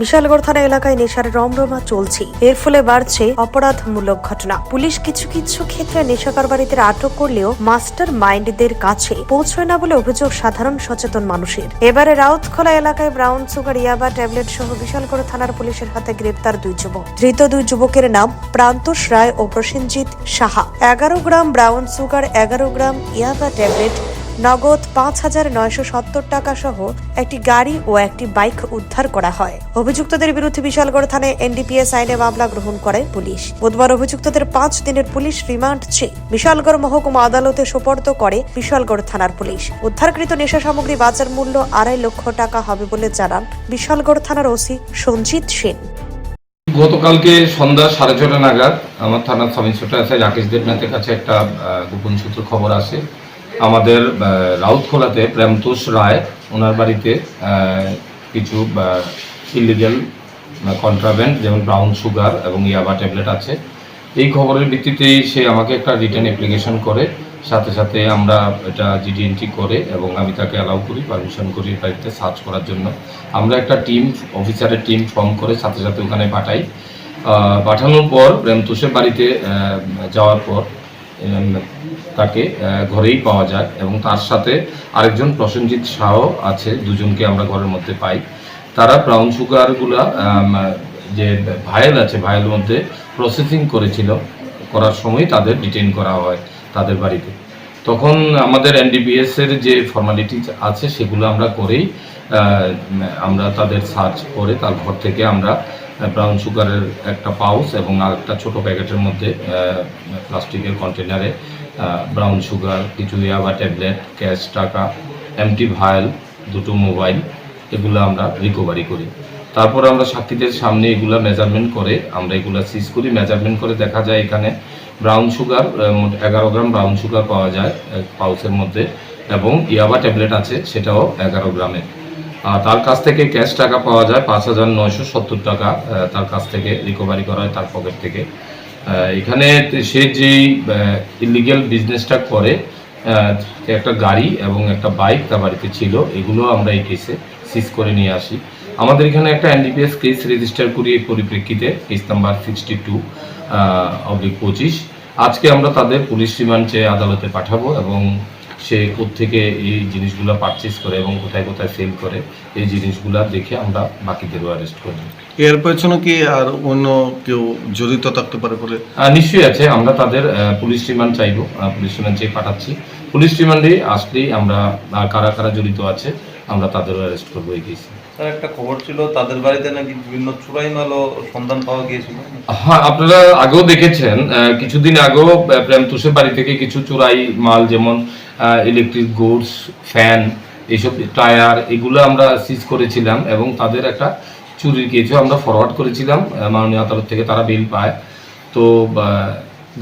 বিশালগড় থানা এলাকায় নেশার রমরমা চলছে। এর ফলে বাড়ছে অপরাধমূলক ঘটনা। পুলিশ কিছু কিছু ক্ষেত্রে নেশা কারবারিদের আটক করলেও মাস্টার মাইন্ডদের কাছে পৌঁছয় না বলে অভিযোগ সাধারণ সচেতন মানুষের। এবারে রাউতখোলা এলাকায় ব্রাউন সুগার, ইয়াবা ট্যাবলেট সহ বিশালগড় থানার পুলিশের হাতে গ্রেপ্তার দুই যুবক। ধৃত দুই যুবকের নাম প্রান্তোষ রায় ও প্রসেনজিৎ সাহা। এগারো গ্রাম ব্রাউন সুগার, এগারো গ্রাম ইয়াবা ট্যাবলেট নগদ পাঁচ হাজার নয়শো সত্তর টাকা সহ একটি গাড়ি ও একটি বাইক উদ্ধার করা হয়। অভিযুক্তদের বিরুদ্ধে বিশালগড় থানায় এনডিপিএস আইনে মামলা গ্রহণ করে পুলিশ। বুধবার অভিযুক্তদের পাঁচ দিনের পুলিশ রিমান্ড চেয়ে বিশালগড় মহকুমা আদালতে সোপর্দ করে বিশালগড় থানার পুলিশ। উদ্ধারকৃত নেশা সামগ্রী বাজার মূল্য আড়াই লক্ষ টাকা হবে বলে জানান বিশালগড় থানার ওসি সঞ্জিত সেন। গতকালকে সন্ধ্যা সাড়ে ছটা নাগাদ আমার থানার সাব ইন্সপেক্টর আছে রাকেশ দেবনাথের কাছে একটা গোপন সূত্র খবর আসে। আমাদের রাউতখোলাতে প্রেমতোষ রায়, ওনার বাড়িতে কিছু ইলিগেল কন্ট্রাভেন্ট যেমন ব্রাউন সুগার এবং ইয়াবা ট্যাবলেট আছে। এই খবরের ভিত্তিতেই সে আমাকে একটা রিটার্ন অ্যাপ্লিকেশন করে। সাথে সাথে আমরা এটা জিডি এন্ট্রি করে এবং আমি তাকে অ্যালাউ করি পারমিশন করি বাড়িতে সার্চ করার জন্য। আমরা একটা টিম অফিসারের টিম ফর্ম করে সাথে সাথে ওখানে পাঠাই। পাঠানোর পর প্রেমতোষের বাড়িতে যাওয়ার পর তাকে ঘরেই পাওয়া যায় এবং তার সাথে আরেকজন প্রসেনজিৎ শাহ আছে, দুজনকে আমরা ঘরের মধ্যে পাই। তারা ব্রাউন সুগারগুলা যে ভায়েল আছে ভায়েলের মধ্যে প্রসেসিং করেছিল, করার সময় তাদের ডিটেন করা হয় তাদের বাড়িতে। তখন আমাদের এনডিপিএস এর যে ফর্মালিটি আছে, সেগুলো আমরা করেই আমরা তাদের সার্চ করে তার ঘর থেকে আমরা ব্রাউন সুগারের একটা পাউচ এবং আরেকটা ছোট প্যাকেটের মধ্যে প্লাস্টিকের কন্টেনারে ব্রাউন সুগার কিছু ইয়াবা ট্যাবলেট ক্যাশ টাকা এমটি ভায়াল দুটো মোবাইল এগুলো আমরা রিকভারি করি। তারপর আমরা সাক্ষীদের সামনে এগুলা মেজারমেন্ট করে, আমরা এগুলা সিজ করি। মেজারমেন্ট করে দেখা যায় এখানে ব্রাউন সুগার এগারো গ্রাম ব্রাউন সুগার পাওয়া যায় পাউচের মধ্যে, এবং ইয়াবা ট্যাবলেট আছে, সেটাও এগারো গ্রামের আর তার কাছ থেকে ক্যাশ টাকা পাওয়া যায় পাঁচ হাজার নয়শো সত্তর টাকা তার কাছ থেকে রিকভারি করা হয় তার পকেট থেকে। এখানে সে যেই ইলিগেল বিজনেসটা করে একটা গাড়ি এবং একটা বাইক তার বাড়িতে ছিল, এগুলো আমরা এই কেসে সিজ করে নিয়ে আসি। আমাদের এখানে একটা এনডিপিএস কেস রেজিস্টার করি এই পরিপ্রেক্ষিতে case number sixty two oblique পঁচিশ। আজকে আমরা তাদের পুলিশ রিমান্ড চেয়ে আদালতে পাঠাবো এবং সে থেকে এই জিনিসগুলো পারচেস করে এবং কোথায় কোথায় সেল করে এই জিনিসগুলো দেখে আমরা বাকিদেরও অ্যারেস্ট করব এর পেছনে কি আর অন্য কেউ জড়িত থাকতে পারে বলে? নিশ্চয়ই আছে। আমরা তাদের পুলিশ রিমান্ড চাইব। পুলিশ রিমান্ড চেয়ে পাঠাচ্ছি। পুলিশ রিমান্ডে আসলেই আমরা কারা কারা জড়িত আছে আমরা তাদেরও অ্যারেস্ট করব এই কেসে স্যার, একটা খবর ছিল, তাদের বাড়িতে নাকি বিভিন্ন চুরাই মালও সন্ধান পাওয়া গিয়েছিল। হ্যাঁ আপনারা আগেও দেখেছেন কিছুদিন আগেও প্রেম বাড়ি থেকে কিছু চোরাই মাল যেমন ইলেকট্রিক গুডস ফ্যান এইসব টায়ার, এগুলো আমরা সিজ করেছিলাম এবং তাদের একটা চুরির কেসও আমরা ফরওয়ার্ড করেছিলাম মাননীয় আদালত থেকে তারা বিল পায়। তো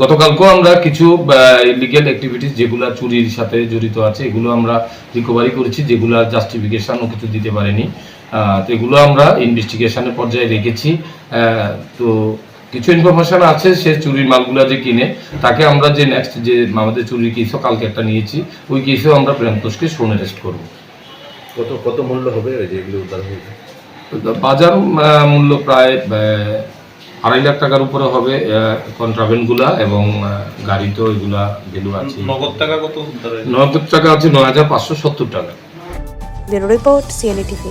গতকালকেও আমরা কিছু ইলিগেল অ্যাক্টিভিটিস যেগুলো চুরির সাথে জড়িত আছে, এগুলো আমরা রিকভারি করেছি, যেগুলো জাস্টিফিকেশনও কিছু দিতে পারেনি। তো এগুলো আমরা ইনভেস্টিগেশনের পর্যায়ে রেখেছি। তো কিছু ইনফরমেশন আছে সে চুরির মালগুলো যে কিনে তাকে আমরা যে নেক্সট যে আমাদের চুরির কেসও কালকে একটা নিয়েছি ওই কেসেও আমরা প্রেমতোষকে শোন অ্যারেস্ট করব। কত কত মূল্য হবে ওই যেগুলো উদ্ধার হয়েছে? বাজার মূল্য প্রায় আড়াই লাখ টাকার উপরে হবে কন্ট্রাভেন্টগুলা এবং গাড়ি তো এগুলা ভ্যালু আছে। নগদ টাকা কত উদ্ধার হয়েছে? নগদ টাকা আছে নয় হাজার পাঁচশো সত্তর টাকা। Bureau report CNA TV